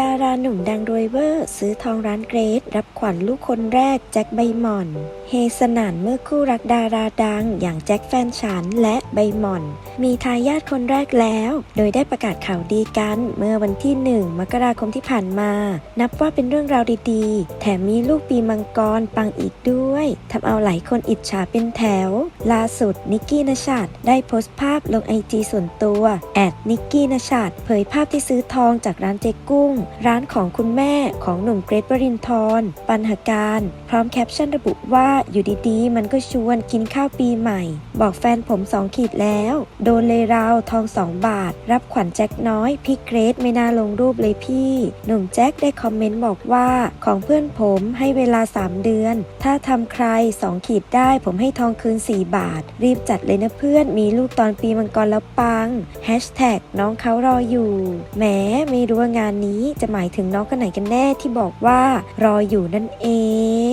ดาราหนุ่มดังรวยเวอร์ ซื้อทองร้านเกรด รับขวัญลูกคนแรกแจ็คใบหม่อน เฮสนันเมื่อคู่รักดาราดัง อย่างแจ็คแฟนฉันและใบหม่อน มีทายาทคนแรกแล้ว โดยได้ประกาศข่าวดีกันเมื่อวันที่หนึ่งมกราคมที่ผ่านมา นับว่าเป็นเรื่องราวดีๆ แถมมีลูกปีมังกรปังอีกด้วยทำเอาหลายคนอิจฉาเป็นแถว ล่าสุดนิกกี้นชัดได้โพสต์ภาพลงไอจีส่วนตัวแอดนิกกี้นชัดเผยภาพที่ซื้อทองจากร้านเจ๊กุ้งร้านของคุณแม่ของหนุ่มเกรทวรินทร์ปัญหาการ พร้อมแคปชั่นระบุว่าอยู่ดีๆ มันก็ชวนกินข้าวปีใหม่ บอกแฟนผมสองขีดแล้ว โดนเลยราวทองสองบาท รับขวัญแจ็คน้อย พี่เกรทไม่น่าลงรูปเลยพี่ หนุ่มแจ็คได้คอมเมนต์บอกว่าของเพื่อนผมให้เวลา 3 เดือน ถ้าทำใคร2ขีดได้ผมให้ทองคืน 4 บาท รีบจัดเลยนะเพื่อนมีลูกตอนปีมังกรแล้วปังแฮชแท็กน้องเขารออยู่แหมไม่รู้ว่างานนี้จะหมายถึงน้องกันไหนกันแน่ที่บอกว่ารออยู่นั่นเอ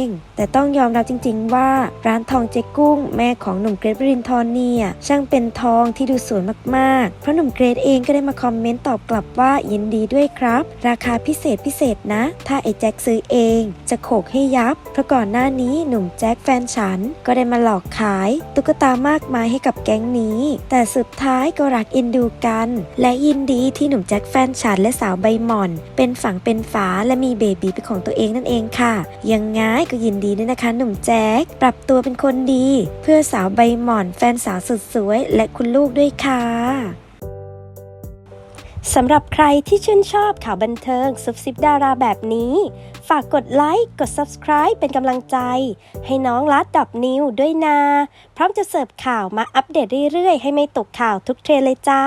ง แต่ต้องยอมรับจริง ๆ ว่าร้านทองเจ๊กุ้ง แม่ของหนุ่มเกรทวรินทร์เนี่ยช่างเป็นทองที่ดูสวยมากๆ เพราะหนุ่มเกรทเองก็ได้มาคอมเมนต์ตอบกลับว่ายินดีด้วยครับ ราคาพิเศษพิเศษนะ ถ้าไอ้แจ็คซื้อเอง จะโขกให้ยับ เพราะก่อนหน้านี้หนุ่มแจ็คแฟนฉัน ก็ได้มาหลอกขาย ตุ๊กตามากมายให้กับแก๊งนี้ แต่สุดท้ายก็รักเอ็นดูกัน และยินดีที่หนุ่มแจ็คแฟนฉันและสาวใบหม่อนเป็นฝั่งเป็นฝาและมีเบบีเป็นของตัวเองนั่นเองค่ะ ยังไงก็ยินดีด้วยนะคะ หนุ่มแจ็คปรับตัวเป็นคนดี เพื่อสาวใบหม่อนแฟนสาวสุดสวยและคุณลูกด้วยค่ะสำหรับใครที่ชื่นชอบข่าวบันเทิงซุบซิบดาราแบบนี้ ฝากกดไลค์ กด Subscribe เป็นกำลังใจ ให้น้องลัดดับนิวด้วยนะพร้อมจะเสิร์ฟข่าวมาอัปเดตเรื่อยๆ ให้ไม่ตกข่าวทุกเทรนเลยจ้า